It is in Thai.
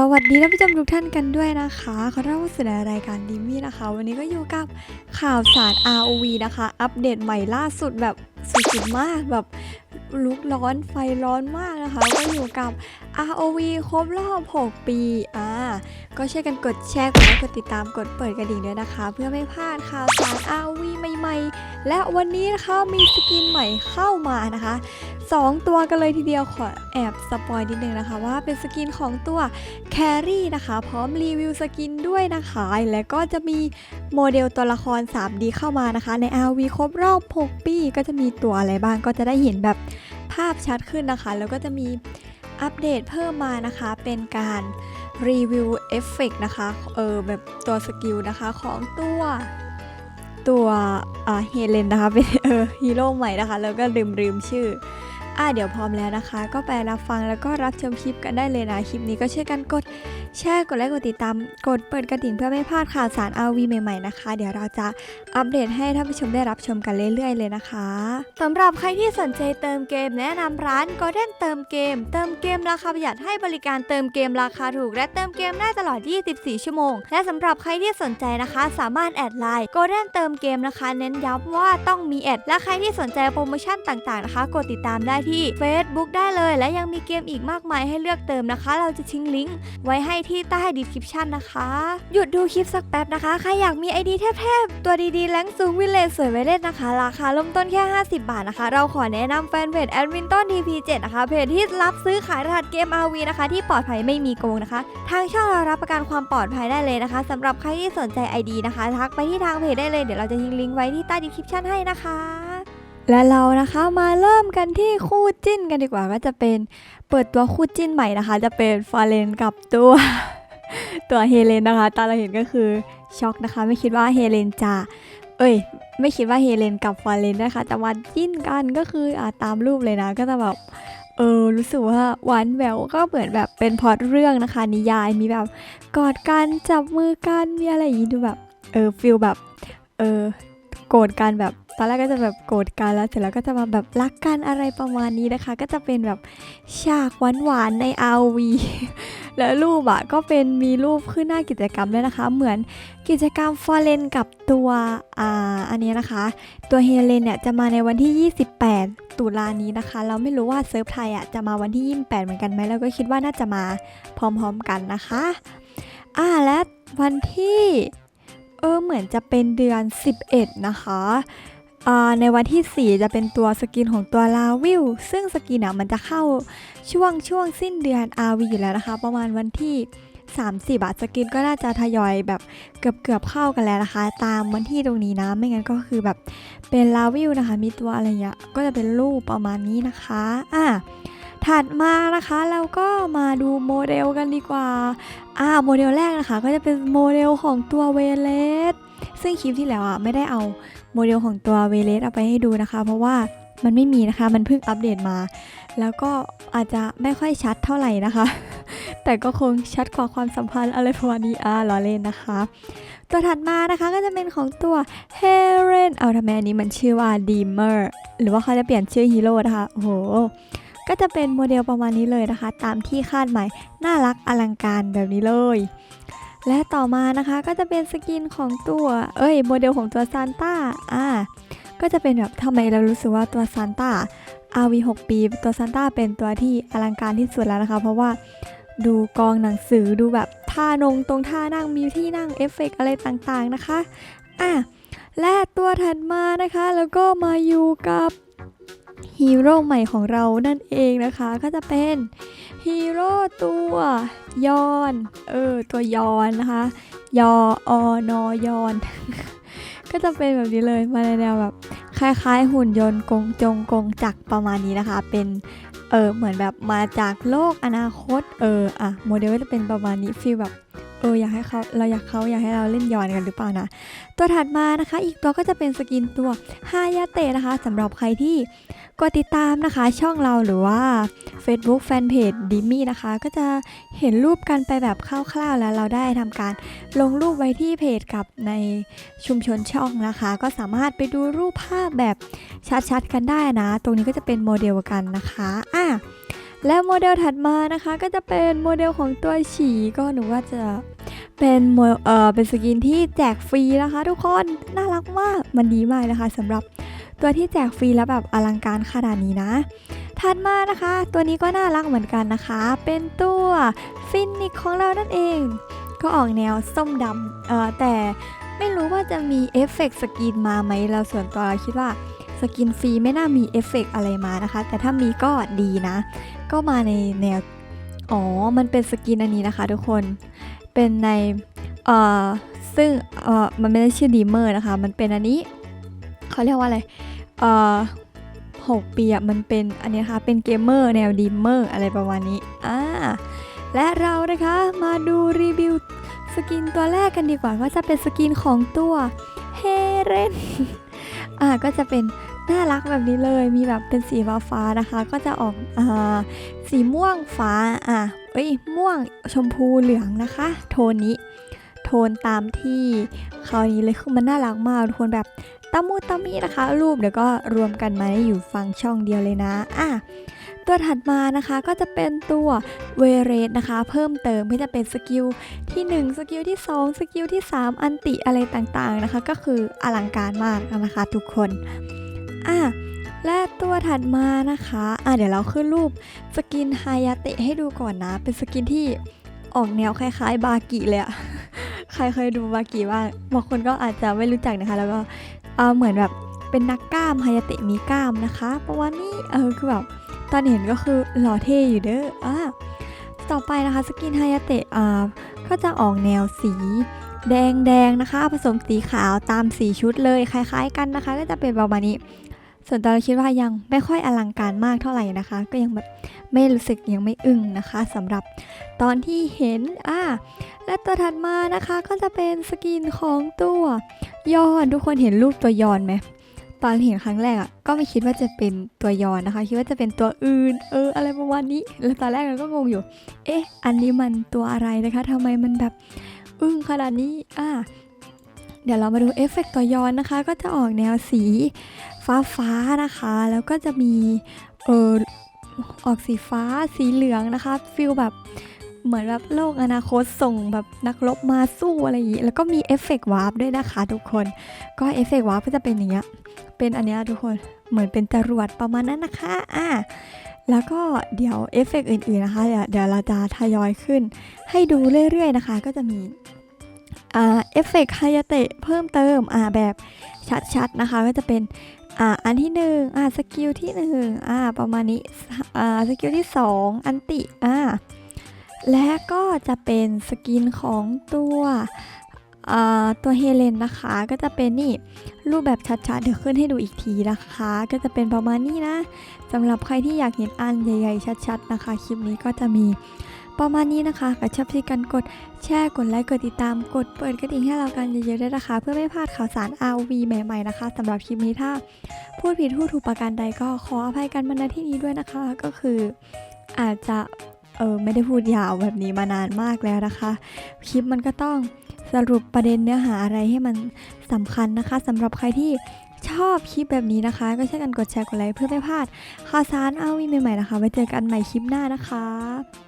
สวัสดีท่านผู้ชมทุกท่านกันด้วยนะคะ ขอต้อนรับเข้าสู่ในรายการดิมี่นะคะ วันนี้ก็อยู่กับข่าวสาร ROV นะคะ อัปเดตใหม่ล่าสุดแบบสุดๆมากแบบลุกร้อนไฟร้อนมากนะคะ ก็อยู่กับ ROV ครบรอบ 6 ปีอ่าก็ช่วยกันกดแชร์กดไลค์กดติดตามกดเปิดกระดิ่งด้วยนะคะ เพื่อไม่พลาดข่าวสาร ROV ใหม่ๆ และวันนี้นะคะมีสกินใหม่เข้ามานะคะ 2 ตัวกันเลยทีเดียวขอแอบสปอยนิดนึงนะคะ ว่าเป็นสกินของตัวแครี่นะคะ พร้อมรีวิวสกินด้วยนะคะ และก็จะมีโมเดลตัวละคร 3D เข้ามานะคะ ใน RV ครบรอบ 6 ปีก็จะมีีตัวอะไรบ้างก็จะได้เห็นแบบภาพชัดขึ้นนะคะ แล้วก็จะมีอัปเดตเพิ่มมานะคะเป็นการรีวิวเอฟเฟกนะคะเออแบบตัวสกิลนะคะของตัวตัวอ่าเฮเลนนะคะเป็นเออฮีโร่ใหม่นะคะ แล้วก็ลืมลืมชื่ออะเดี๋ยวพร้อมแล้วนะคะ ก็ไปรับฟังแล้วก็รับชมคลิปกันได้เลยนะ คลิปนี้ก็ช่วยกันกด แชร์กดไลค์กดติดตาม กดเปิดกระดิ่งเพื่อไม่พลาดข่าวสาร RV ใหม่ๆนะคะ เดี๋ยวเราจะอัปเดตให้ท่านผู้ชมได้รับชมกันเรื่อยๆ เลยนะคะสำหรับใครที่สนใจเติมเกมแนะนำร้าน Golden เติมเกม เติมเกมราคาประหยัดให้บริการเติมเกมราคาถูก และเติมเกมได้ตลอด 24 ชั่วโมง และสำหรับใครที่สนใจนะคะ สามารถแอดไลน์ Golden เติมเกมนะคะ เน้นย้ำว่าต้องมีแอดและใครที่สนใจโปรโมชั่นต่างๆนะคะ กดติดตามได้ที่ Facebook ได้เลย และยังมีเกมอีกมากมายให้เลือกเติมนะคะ เราจะทิ้งลิงก์ไว้ให้ที่ใต้ดีคริปชันนะคะ หยุดดูคลิปสักแป๊บนะคะ ใครอยากมีไอดีเทพๆ ตัวดีๆ แรงสูงวิเลจสวยไว้เล่นนะคะ ราคาเริ่มต้นแค่ 50 บาทนะคะ เราขอแนะนำแฟนเพจแอดมินต้น TP7 นะคะ เพจที่รับซื้อขายรหัสเกม RV นะคะ ที่ปลอดภัยไม่มีโกงนะคะ ทางช่องเรารับประกันความปลอดภัยได้เลยนะคะสำหรับใครที่สนใจ ID นะคะ ทักไปที่ทางเพจได้เลย เดี๋ยวเราจะทิ้งลิงก์ไว้ที่ใต้ดีคริปชันให้นะคะ และเรานะคะมาเริ่มกันที่คู่จิ้นกันดีกว่าก็จะเป็นเปิดตัวคู่จิ้นใหม่นะคะ จะเป็นฟาเรนกับตัวตัวเฮเลนนะคะตอนเราเห็นก็คือช็อกนะคะ ไม่คิดว่าเฮเลนจะเอ้ย ไม่คิดว่าเฮเลนกับฟาเรนนะคะจะมาจิ้นกันก็คืออ่าตามรูปเลยนะ ก็จะแบบเออรู้สึกว่าหวานแหววก็เหมือนแบบเป็นพอตเรื่องนะคะ นิยายมีแบบกอดกันจับมือกันมีอะไรอย่างนี้ดูแบบเออฟิลแบบเออโกรธกันแบบ ตอนแรกก็จะแบบโกรธกันแล้วเสร็จแล้วก็จะมาแบบรักกันอะไรประมาณนี้นะคะ ก็จะเป็นแบบฉากหวานๆใน RV แล้วรูปอะก็เป็นมีรูปขึ้นหน้ากิจกรรมด้วยนะคะ เหมือนกิจกรรมฟอร์เรนกับตัวอ่าอันนี้นะคะ ตัวเฮเลนเนี่ยจะมาในวันที่ 28 ตุลานี้นะคะ เราไม่รู้ว่าเซิร์ฟไทยอะจะมาวันที่ 28 เหมือนกันไหมเราก็คิดว่าน่าจะมาพร้อมๆกันนะคะอ่าและวันที่เออเหมือนจะเป็นเดือน 11 นะคะ ในวันที่ 4 จะเป็นตัวสกินของตัวลาวิลซึ่งสกินอะมันจะเข้าช่วงช่วงสิ้นเดือน RV อยู่แล้วนะคะ ประมาณวันที่ 30บาทสกินก็น่าจะทยอยแบบเกือบเกือบเข้ากันแล้วนะคะ ตามวันที่ตรงนี้นะ ไม่งั้นก็คือแบบเป็นลาวิลนะคะ มีตัวอะไรเงี้ยก็จะเป็นรูปประมาณนี้นะคะอะถัดมานะคะเราก็มาดูโมเดลกันดีกว่าอ่าโมเดลแรกนะคะ ก็จะเป็นโมเดลของตัวเวเลสซึ่งคลิปที่แล้วอะไม่ได้เอา โมเดลของตัวเวเลสเอาไปให้ดูนะคะ เพราะว่ามันไม่มีนะคะ มันเพิ่งอัปเดตมา แล้วก็อาจจะไม่ค่อยชัดเท่าไหร่นะคะ แต่ก็คงชัดกว่าความสัมพันธ์อะไรประมาณนี้อ่าล้อเล่นนะคะ ตัวถัดมานะคะก็จะเป็นของตัวเฮเรนเอาทำไมอันนี้มันชื่อว่าดีเมอร์หรือว่าเขาจะเปลี่ยนชื่อฮีโร่นะคะ โอ้โห ก็จะเป็นโมเดลประมาณนี้เลยนะคะ ตามที่คาดหมาย น่ารักอลังการแบบนี้เลย และต่อมานะคะก็จะเป็นสกินของตัว เอ้ยโมเดลของตัวซานต้าอ่าก็จะเป็นแบบทำไมเรารู้สึกว่าตัวซานต้า RV 6 ปีตัวซานต้าเป็นตัวที่อลังการที่สุดแล้วนะคะ เพราะว่าดูกองหนังสือดูแบบท่านงตรงท่านั่งมีที่นั่งเอฟเฟกต์อะไรต่างๆนะคะอะและตัวถัดมานะคะแล้วก็มาอยู่กับ ฮีโร่ใหม่ของเรานั่นเองนะคะก็จะเป็นฮีโร่ตัวยอนเออตัวยอนนะคะยออนอยอน ก็จะเป็นแบบนี้เลยมาในแนวแบบคล้ายๆ หุ่นยนต์กงจงกงจักประมาณนี้นะคะ เป็นเออเหมือนแบบมาจากโลกอนาคตเอออะโมเดลก็จะเป็นประมาณนี้ฟีลแบบ เอออยากให้เขาเราอยากเขาอยากให้เราเล่นย้อนกันหรือเปล่านะ ตัวถัดมานะคะ อีกตัวก็จะเป็นสกินตัวฮายาเตะนะคะสำหรับใครที่กดติดตามนะคะ ช่องเราหรือว่า Facebook Fanpage ดิมี่นะคะ ก็จะเห็นรูปกันไปแบบคร่าวๆแล้วเราได้ทำการลงรูปไว้ที่เพจกับในชุมชนช่องนะคะ ก็สามารถไปดูรูปภาพแบบชัดๆกันได้นะ ตรงนี้ก็จะเป็นโมเดลกันนะคะอะ และโมเดลถัดมานะคะก็จะเป็นโมเดลของตัวฉีก็หนูว่าจะเป็นโมเออเป็นสกินที่แจกฟรีนะคะทุกคนน่ารักมากมันดีมากนะคะสำหรับตัวที่แจกฟรีแล้วแบบอลังการขนาดนี้นะถัดมานะคะ ตัวนี้ก็น่ารักเหมือนกันนะคะ เป็นตัวฟินิกของเรานั่นเอง ก็ออกแนวส้มดำเอ่อแต่ไม่รู้ว่าจะมีเอฟเฟกต์สกินมาไหมเราส่วนตัวเราคิดว่า สกินฟรีไม่น่ามีเอฟเฟกต์อะไรมานะคะ แต่ถ้ามีก็ดีนะ ก็มาในแนว อ๋อ มันเป็นสกินอันนี้นะคะทุกคน เป็นใน เอ่อ ซึ่ง เอ่อ มันไม่ได้ชื่อดีเมอร์นะคะ มันเป็นอันนี้ เขาเรียกว่าอะไร เอ่อหกปีอะมันเป็นอันนี้นะคะเป็นเกมเมอร์แนวดีเมอร์อะไรประมาณนี้ อ่า และเรานะคะมาดูรีวิวสกินตัวแรกกันดีกว่าก็จะเป็นสกินของตัวเฮเรนอ่าก็จะเป็น น่ารักแบบนี้เลยมีแบบเป็นสีฟ้าๆนะคะ ก็จะออกอสีม่วงฟ้าอะเอ้ยม่วงชมพูเหลืองนะคะ โทนนี้ โทนตามที่คราวนี้เลยคือมันน่ารักมากทุกคนแบบตามูตามีนะคะ รูปเดี๋ยวก็รวมกันมาได้อยู่ฟังช่องเดียวเลยนะอะตัวถัดมานะคะก็จะเป็นตัวเวเรสนะคะ เพิ่มเติมก็จะเป็นสกิลที่ 1 สกิลที่ 2 สกิลที่ 3 อันติอะไรต่างๆนะคะ ก็คืออลังการมากนะคะทุกคน อะและตัวถัดมานะคะ อะเดี๋ยวเราขึ้นรูปสกินไฮยาเตะให้ดูก่อนนะ เป็นสกินที่ออกแนวคล้ายๆ บากิเลยอะใครเคยดูบากิบ้างบางคนก็อาจจะไม่รู้จักนะคะ แล้วก็เออเหมือนแบบเป็นนักกล้ามไฮยาเตะมีกล้ามนะคะประมาณนี้เออคือแบบตอนเห็นก็คือหล่อเท่อยู่เด้ออะต่อไปนะคะสกินไฮยาเตะอ่าก็จะออกแนวสีแดงแดงๆนะคะ ผสมสีขาวตามสีชุดเลยคล้าย ๆ กันนะคะ ก็จะเป็นประมาณนี้ ส่วนตัวเราคิดว่ายังไม่ค่อยอลังการมากเท่าไหร่นะคะ ก็ยังแบบไม่รู้สึกยังไม่อึ้งนะคะสำหรับตอนที่เห็นอ่าและตัวถัดมานะคะก็จะเป็นสกินของตัวยอนทุกคนเห็นรูปตัวยอนไหมตอนเห็นครั้งแรกอะก็ไม่คิดว่าจะเป็นตัวยอนนะคะ คิดว่าจะเป็นตัวอื่น เออ อะไรประมาณนี้ แล้วตอนแรกเราก็งงอยู่ เอ๊ะ อันนี้มันตัวอะไรนะคะทำไมมันแบบอึ้งขนาดนี้อ่า เดี๋ยวเรามาดูเอฟเฟกต์ตัวยอนนะคะ ก็จะออกแนวสีฟ้าฟ้านะคะ แล้วก็จะมีเออออกสีฟ้าสีเหลืองนะคะฟิลแบบเหมือนแบบโลกอนาคตส่งแบบนักรบมาสู้อะไรอย่างนี้ แล้วก็มีเอฟเฟกต์วาร์ปด้วยนะคะทุกคน ก็เอฟเฟกต์วาร์ปก็จะเป็นอย่างเงี้ย เป็นอันเนี้ยทุกคน เหมือนเป็นจรวดประมาณนั้นนะคะ อ่า แล้วก็เดี๋ยวเอฟเฟกต์อื่นๆนะคะ เดี๋ยวเราจะทยอยขึ้น ให้ดูเรื่อยๆนะคะ ก็จะมี อ่าเอฟเฟกต์ไฮยาเตะเพิ่มเติมอ่าแบบชัดๆนะคะก็จะเป็นอ่าอันที่หนึ่งอ่าสกิลที่หนึ่งอ่าประมาณนี้อ่าสกิลที่สองอันติอ่าและก็จะเป็นสกินของตัวอ่าตัวเฮเลนนะคะก็จะเป็นนี่รูปแบบชัดๆ เดี๋ยวขึ้นให้ดูอีกทีนะคะ ก็จะเป็นประมาณนี้นะสำหรับใครที่อยากเห็นอันใหญ่ๆชัดๆนะคะ คลิปนี้ก็จะมี ประมาณนี้นะคะกระชับที่กันกดแชร์กดไลค์กดติดตามกดเปิดกระดิ่งให้เรากันเยอะๆด้วยนะคะ เพื่อไม่พลาดข่าวสาร RV ใหม่ๆนะคะสำหรับคลิปนี้ถ้า พูดผิดพูดถูกประการใดก็ขออภัยกันมาณที่นี้ด้วยนะคะ ก็คืออาจจะเออไม่ได้พูดยาวแบบนี้มานานมากแล้วนะคะ คลิปมันก็ต้องสรุปประเด็นเนื้อหาอะไรให้มันสำคัญนะคะสำหรับใครที่ชอบคลิปแบบนี้นะคะ ก็ช่วยกันกดแชร์กดไลค์เพื่อไม่พลาดข่าวสารเอาวีใหม่ๆนะคะไว้เจอกันใหม่คลิปหน้านะคะ